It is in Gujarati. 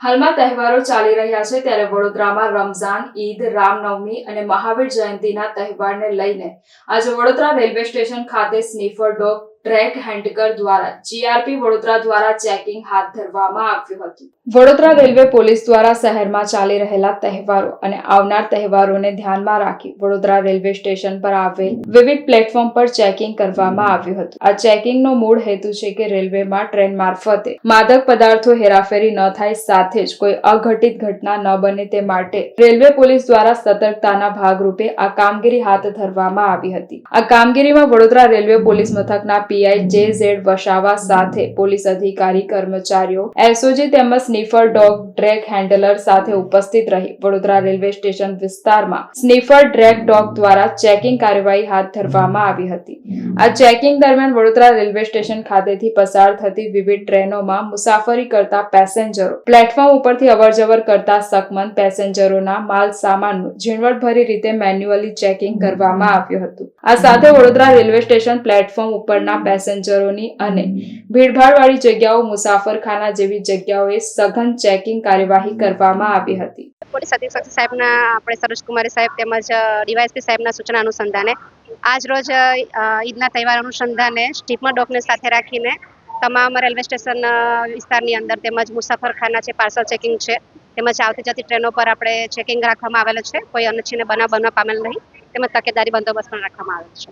હાલમાં તહેવારો ચાલી રહ્યા છે ત્યારે વડોદરામાં રમઝાન, ઈદ, રામનવમી અને મહાવીર જયંતિના તહેવારને લઈને આજે વડોદરા રેલવે સ્ટેશન ખાતે સ્નીફર ડોગ ટ્રેક હેન્ડકર દ્વારા, જીઆરપી વડોદરા દ્વારા ચેકિંગ હાથ ધરવામાં આવ્યું હતું. વડોદરા રેલવે પોલીસ દ્વારા શહેરમાં ચાલી રહેલા તહેવારો અને આવનાર તહેવારોને ધ્યાનમાં રાખી વડોદરા રેલવે સ્ટેશન પર આવેલ વિવિધ પ્લેટફોર્મ પર ચેકિંગ કરવામાં આવ્યું હતું. આ ચેકિંગનો મૂળ હેતુ છે કે રેલવેમાં ટ્રેન મારફતે માદક પદાર્થો હેરાફેરી ન થાય, સાથે જ કોઈ અઘટિત ઘટના ન બને તે માટે રેલવે પોલીસ દ્વારા સતર્કતાના ભાગરૂપે આ કામગીરી હાથ ધરવામાં આવી હતી. આ કામગીરીમાં વડોદરા રેલવે પોલીસ મથકના પીઆઈ જે ઝેડ વસાવા સાથે પોલીસ અધિકારી, કર્મચારીઓ એસઓજી તેમજ સ્નીફર ડોગ ટ્રેક હેન્ડલર સાથે ઉપસ્થિત રહી. વડોદરા રેલવે સ્ટેશન વિસ્તારમાં સ્નીફર ટ્રેક ડોગ દ્વારા ચેકિંગ કાર્યવાહી હાથ ધરવામાં આવી હતી. આ ચેકિંગ દરમિયાન વડોદરા રેલવે સ્ટેશન ખાતેથી પસાર થતી વિવિધ ટ્રેનોમાં મુસાફરી કરતા પેસેન્જરો, પ્લેટફોર્મ ઉપરથી અવરજવર કરતા સકમંદ પેસેન્જરોના માલ સામાનનું ઝીણવટભરી રીતે મેન્યુઅલી ચેકિંગ કરવામાં આવ્યું હતું. આ સાથે વડોદરા રેલવે સ્ટેશન પ્લેટફોર્મ ઉપરના પેસેન્જરોની અને ભીડભાડવાળી જગ્યાઓ મુસાફરખાના જેવી જગ્યાઓએ સઘન ચેકિંગ કાર્યવાહી કરવામાં આવી હતી. પોલીસ અધિક્ષક સાહેબના, આપણે સરોજકુમારી સાહેબ તેમજ ડીવાયસપી સાહેબના સૂચના અનુસંધાને આજરોજ ઈદના તહેવાર અનુસંધાને સ્ટીપમાં ડોગને સાથે રાખીને તમામ રેલવે સ્ટેશન વિસ્તારની અંદર તેમજ મુસાફરખાના છે પાર્સલ ચેકિંગ છે તેમજ આવતી જતી ટ્રેનો પર આપણે ચેકિંગ રાખવામાં આવેલ છે. કોઈ અનિચ્છનીય બનાવ બનવા પામેલ નહીં. તેમજ તકેદારી બંદોબસ્ત પણ રાખવામાં આવેલ છે.